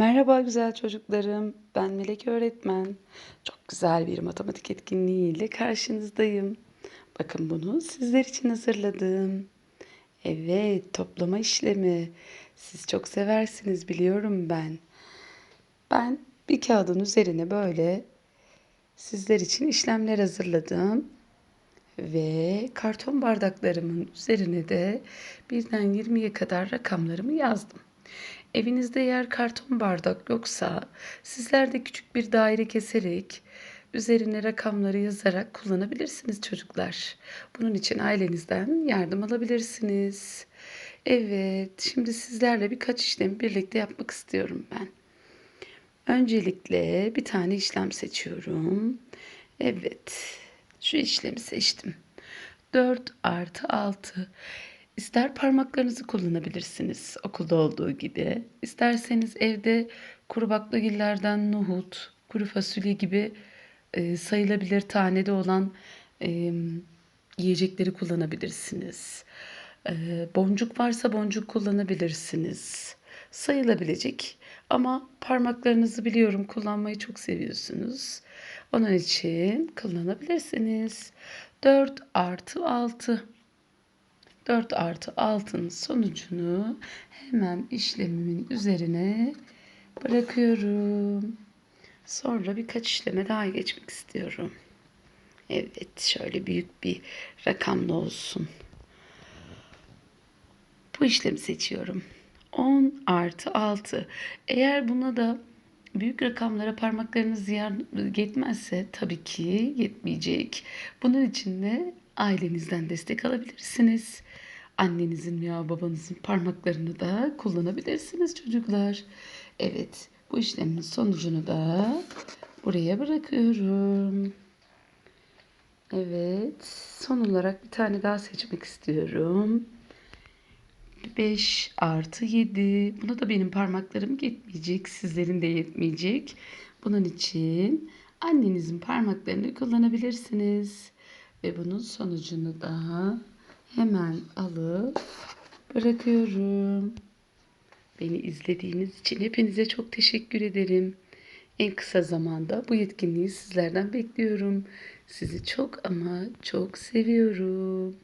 Merhaba güzel çocuklarım. Ben Melek öğretmen. Çok güzel bir matematik etkinliği ile karşınızdayım. Bakın bunu sizler için hazırladım. Evet, toplama işlemi. Siz çok seversiniz biliyorum ben. Ben bir kağıdın üzerine böyle sizler için işlemler hazırladım. Ve karton bardaklarımın üzerine de birden 20'ye kadar rakamlarımı yazdım. Evinizde eğer karton bardak yoksa sizler de küçük bir daire keserek üzerine rakamları yazarak kullanabilirsiniz çocuklar. Bunun için ailenizden yardım alabilirsiniz. Evet, şimdi sizlerle birkaç işlemi birlikte yapmak istiyorum ben. Öncelikle bir tane işlem seçiyorum. Evet, şu işlemi seçtim. 4 artı 6. İster parmaklarınızı kullanabilirsiniz okulda olduğu gibi. İsterseniz evde kuru baklagillerden nohut, kuru fasulye gibi e, sayılabilir tanede olan e, yiyecekleri kullanabilirsiniz. E, boncuk varsa boncuk kullanabilirsiniz. Sayılabilecek ama parmaklarınızı biliyorum kullanmayı çok seviyorsunuz. Onun için kullanabilirsiniz. 4 artı 6. 4 artı 6'nın sonucunu hemen işlemimin üzerine bırakıyorum. Sonra birkaç işleme daha geçmek istiyorum. Evet, şöyle büyük bir rakamlı olsun. Bu işlemi seçiyorum. 10 artı 6. Eğer buna da büyük rakamlara parmaklarınız yetmezse tabii ki yetmeyecek. Bunun için de ailenizden destek alabilirsiniz. Annenizin veya babanızın parmaklarını da kullanabilirsiniz çocuklar. Evet, bu işlemin sonucunu da buraya bırakıyorum. Evet, son olarak bir tane daha seçmek istiyorum. 5 artı 7. Buna da benim parmaklarım yetmeyecek. Sizlerin de yetmeyecek. Bunun için annenizin parmaklarını kullanabilirsiniz. Ve bunun sonucunu da hemen alıp bırakıyorum. Beni izlediğiniz için hepinize çok teşekkür ederim. En kısa zamanda bu yetkinliği sizlerden bekliyorum. Sizi çok ama çok seviyorum.